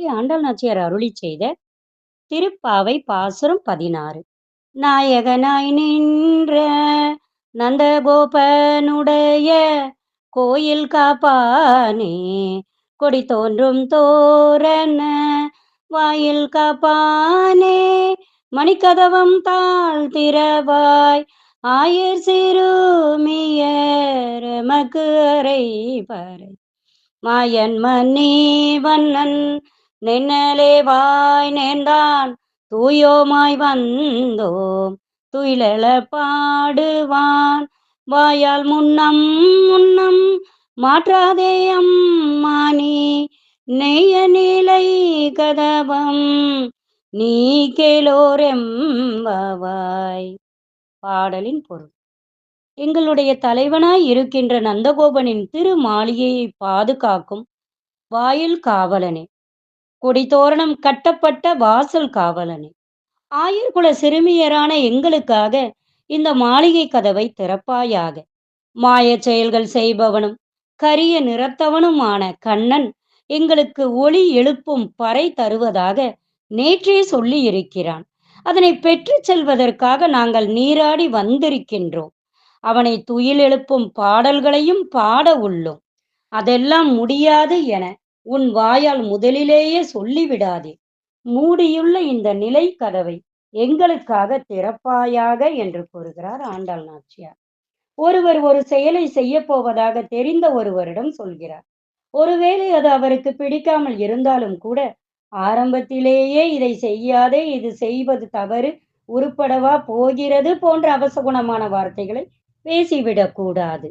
ஸ்ரீ ஆண்டாள் நாச்சியார் அருளி செய்த திருப்பாவை பாசுரம் பதினாறு. நாயகனாய் நின்ற நந்தகோபனுடைய கோயில் காப்பானே கொடி தோன்றும் தோரண வாயில் காப்பானே மணிக்கதவம் தாழ் திறவாய் ஆயர் சிறுமியர் மக்கு அறை பறை மாயன் மணி வண்ணன் நின்னலே வாய் நேர்ந்தான் தூயோமாய் வந்தோம். துயிலெழ பாடுவான் வாயால் முன்னம் முன்னம் மாற்றாதே நீ நெய்ய நிலை கதவம் நீ கேளோரெம்பாவாய் பாடலின் பொருள். எங்களுடைய தலைவனாய் இருக்கின்ற நந்தகோபனின் திரு மாளிகையை பாதுகாக்கும் வாயில் காவலனே. கொடித்தோரணம் கட்டப்பட்ட வாசல் காவலனே. ஆயர்குல சிறுமியரான எங்களுக்காக இந்த மாளிகை கதவை திறப்பாயாக. மாய செயல்கள் செய்பவனும் கரிய நிறத்தவனுமான கண்ணன் எங்களுக்கு ஒளி எழுப்பும் பறை தருவதாக நேற்றே சொல்லி இருக்கிறான் அதனை பெற்று செல்வதற்காக நாங்கள் நீராடி வந்திருக்கின்றோம். அவனை துயில் எழுப்பும் பாடல்களையும் பாட உள்ளோம். அதெல்லாம் முடியாது என உன் வாயால் முதலிலேயே சொல்லிவிடாதே. மூடியுள்ள இந்த நிலை கதவை எங்களுக்காக திறப்பாயாக என்று கூறுகிறார் ஆண்டாள் நாச்சியார். ஒருவர் ஒரு செயலை செய்ய போவதாக தெரிந்த ஒருவரிடம் சொல்கிறார். ஒருவேளை அது அவருக்கு பிடிக்காமல் இருந்தாலும் கூட ஆரம்பத்திலேயே இதை செய்யாதே இது செய்வது தவறு உருப்படவா போகிறது போன்ற அவசகுணமான வார்த்தைகளை பேசிவிடக்கூடாது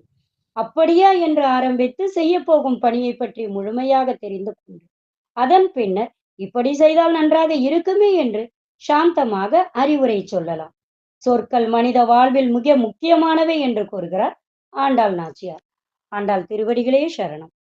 அப்படியா என்று ஆரம்பித்து செய்ய போகும் பணியை பற்றி முழுமையாக தெரிந்து கொண்டு அதன் பின்னர் இப்படி செய்தால் நன்றாக இருக்குமே என்று சாந்தமாக அறிவுரை சொல்லலாம். சொற்கள் மனித வாழ்வில் மிக முக்கியமானவை என்று கூறுகிறார் ஆண்டாள் நாச்சியார். ஆண்டாள் திருவடிகளே சரணம்.